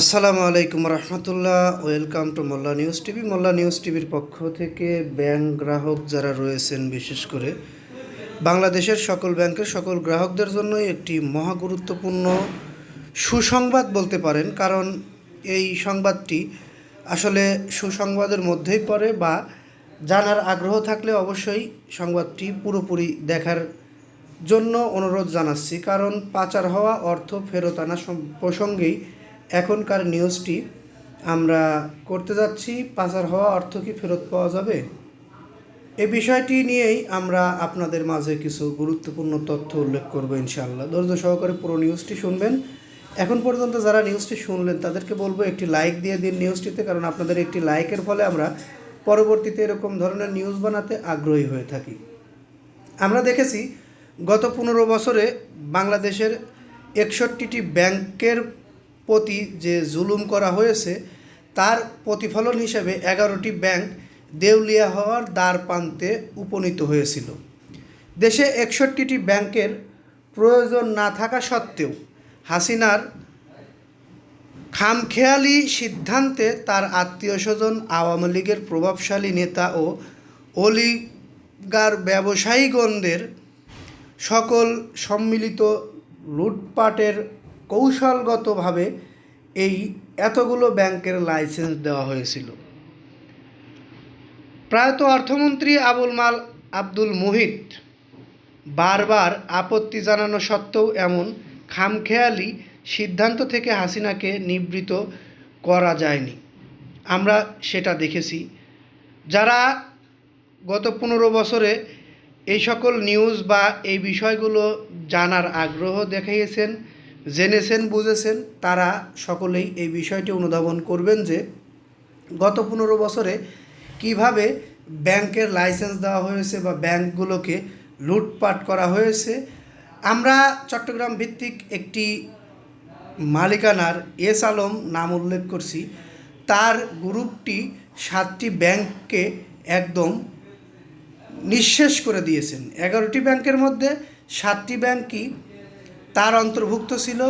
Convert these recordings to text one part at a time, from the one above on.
আসসালামু আলাইকুম রহমতুল্লাহ। Welcome to Molla news TV. Molla news টিভির পক্ষ থেকে ব্যাংক গ্রাহক যারা রয়েছেন, বিশেষ করে বাংলাদেশের সকল ব্যাংকের সকল গ্রাহকদের জন্য একটি মহা গুরুত্বপূর্ণ সুসংবাদ বলতে পারেন। কারণ এই সংবাদটি আসলে সুসংবাদের মধ্যেই পড়ে বা জানার আগ্রহ থাকলে অবশ্যই সংবাদটি পুরোপুরি দেখার জন্য অনুরোধ জানাচ্ছি। কারণ পাচার হওয়া অর্থ ফেরত আনা প্রসঙ্গেই এখনকার নিউজটি আমরা করতে যাচ্ছি। পাচার হওয়া অর্থ কি ফেরত পাওয়া যাবে? এ বিষয়টি নিয়েই আমরা আপনাদের মাঝে কিছু গুরুত্বপূর্ণ তথ্য উল্লেখ করব ইনশাআল্লাহ। ধৈর্য সহকারে পুরো নিউজটি শুনবেন। এখন পর্যন্ত যারা নিউজটি শুনলেন, তাদেরকে বলব একটি লাইক দিয়ে দিন নিউজটিতে কারণ আপনাদের একটি লাইকের ফলে আমরা পরবর্তীতে এরকম ধরনের নিউজ বানাতে আগ্রহী হয়ে থাকি। আমরা দেখেছি, গত পনেরো বছরে বাংলাদেশের একষট্টিটি ব্যাংকের প্রতি যে জুলুম করা হয়েছে, তার প্রতিফলন হিসেবে এগারোটি ব্যাংক দেউলিয়া হওয়ার দ্বার প্রান্তে উপনীত হয়েছিল। দেশে একষট্টিটি ব্যাংকের প্রয়োজন না থাকা সত্ত্বেও হাসিনার খামখেয়ালি সিদ্ধান্তে তার আত্মীয় স্বজন আওয়ামী লীগের প্রভাবশালী নেতা ও অলিগার ব্যবসায়ীগণদের সকল সম্মিলিত লুটপাটের কৌশলগতভাবে এই এতগুলো ব্যাংকের লাইসেন্স দেওয়া হয়েছিল। প্রায়ত অর্থমন্ত্রী আবুল মাল আব্দুল মুহিত বারবার আপত্তি জানানো সত্ত্বেও এমন খামখেয়ালি সিদ্ধান্ত থেকে হাসিনাকে নিবৃত করা যায়নি। আমরা সেটা দেখেছি। যারা গত পনেরো বছরে এই সকল নিউজ বা এই বিষয়গুলো জানার আগ্রহ দেখিয়েছেন জেনেছেন, বুঝেছেন, তারা সকলেই এই বিষয়টি অনুধাবন করবেন যে গত পনেরো বছরে কীভাবে ব্যাংকের লাইসেন্স দেওয়া হয়েছে বা ব্যাংকগুলোকে লুটপাট করা হয়েছে। আমরা চট্টগ্রাম ভিত্তিক একটি মালিকানার এস আলম নাম উল্লেখ করছি। তার গ্রুপটি সাতটি ব্যাংককে একদম নিঃশেষ করে দিয়েছেন। এগারোটি ব্যাংকের মধ্যে সাতটি ব্যাংকই তার অন্তর্ভুক্ত ছিল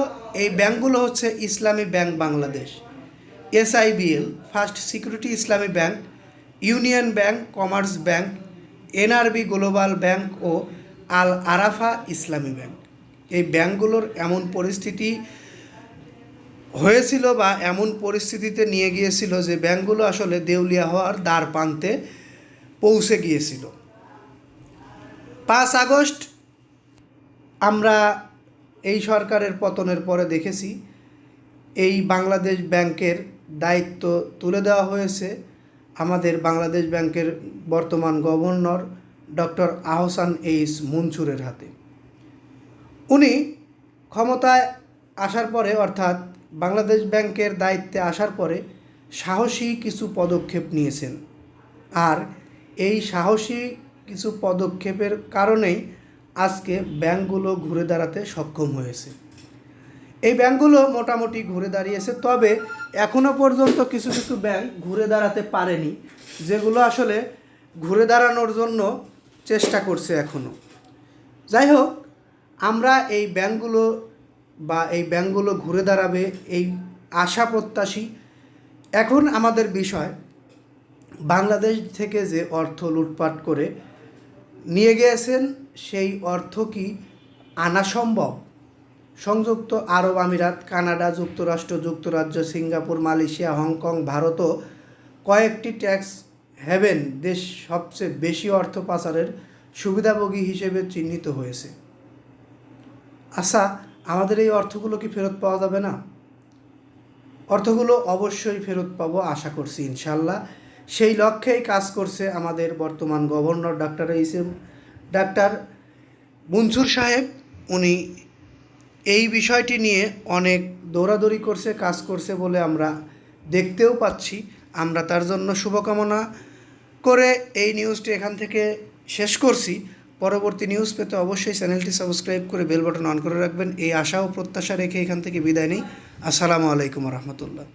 এই ব্যাংকগুলো হচ্ছে Islami bank Bangladesh, SIBL, first security Islami bank, union bank, commerce bank, NRB global bank ও আল আরাফা ইসলামী ব্যাংক। এই ব্যাংকগুলোর এমন পরিস্থিতি হয়েছিল বা এমন পরিস্থিতিতে নিয়ে গিয়েছিল যে ব্যাংকগুলো আসলে দেউলিয়া হওয়ার দ্বার প্রান্তে পৌঁছে গিয়েছিল। পাঁচ আগস্ট আমরা এই সরকারের পতনের পরে দেখেছি, এই বাংলাদেশ ব্যাংকের দায়িত্ব তুলে দেওয়া হয়েছে আমাদের বাংলাদেশ ব্যাংকের বর্তমান গভর্নর ডক্টর আহসান এইস মনসুরের হাতে। উনি ক্ষমতায় আসার পরে, অর্থাৎ বাংলাদেশ ব্যাংকের দায়িত্বে আসার পরে সাহসী কিছু পদক্ষেপ নিয়েছেন। আর এই সাহসী কিছু পদক্ষেপের কারণেই আজকে ব্যাংকগুলো ঘুরে দাঁড়াতে সক্ষম হয়েছে। এই ব্যাংকগুলো মোটামুটি ঘুরে দাঁড়িয়েছে, তবে এখনও পর্যন্ত কিছু কিছু ব্যাংক ঘুরে দাঁড়াতে পারেনি, যেগুলো আসলে ঘুরে দাঁড়ানোর জন্য চেষ্টা করছে এখনও যাই হোক, আমরা এই ব্যাংকগুলো বা এই ব্যাংকগুলো ঘুরে দাঁড়াবে এই আশা প্রত্যাশী। এখন আমাদের বিষয়, বাংলাদেশ থেকে যে অর্থ লুটপাট করে নিয়ে গিয়েছেন সেই অর্থ কি আনা সম্ভব? সংযুক্ত আরব আমিরাত, কানাডা, যুক্তরাষ্ট্র, যুক্তরাজ্য, সিঙ্গাপুর, মালয়েশিয়া, হংকং, ভারতও কয়েকটি ট্যাক্স হ্যাভেন দেশ সবচেয়ে বেশি অর্থ পাচারের সুবিধাভোগী হিসেবে চিহ্নিত হয়েছে। আচ্ছা আমাদের এই অর্থগুলো কি ফেরত পাওয়া যাবে না? অর্থগুলো অবশ্যই ফেরত পাবো, আশা করছি, ইনশাল্লাহ। সেই লক্ষ্যেই কাজ করছে আমাদের বর্তমান গভর্নর ডাক্তার ইসেম ডাক্তার মনসুর সাহেব, উনি এই বিষয়টি নিয়ে অনেক দৌড়াদৌড়ি করছে, কাজ করছে বলে আমরা দেখতেও পাচ্ছি। আমরা তার জন্য শুভকামনা করে এই নিউজটি এখান থেকে শেষ করছি। পরবর্তী নিউজ পেতে অবশ্যই চ্যানেলটি সাবস্ক্রাইব করে বেল বাটন অন করে রাখবেন। এই আশা ও প্রত্যাশা রেখে এখান থেকে বিদায় নেই। আসসালামু আলাইকুম রহমতুল্লাহ।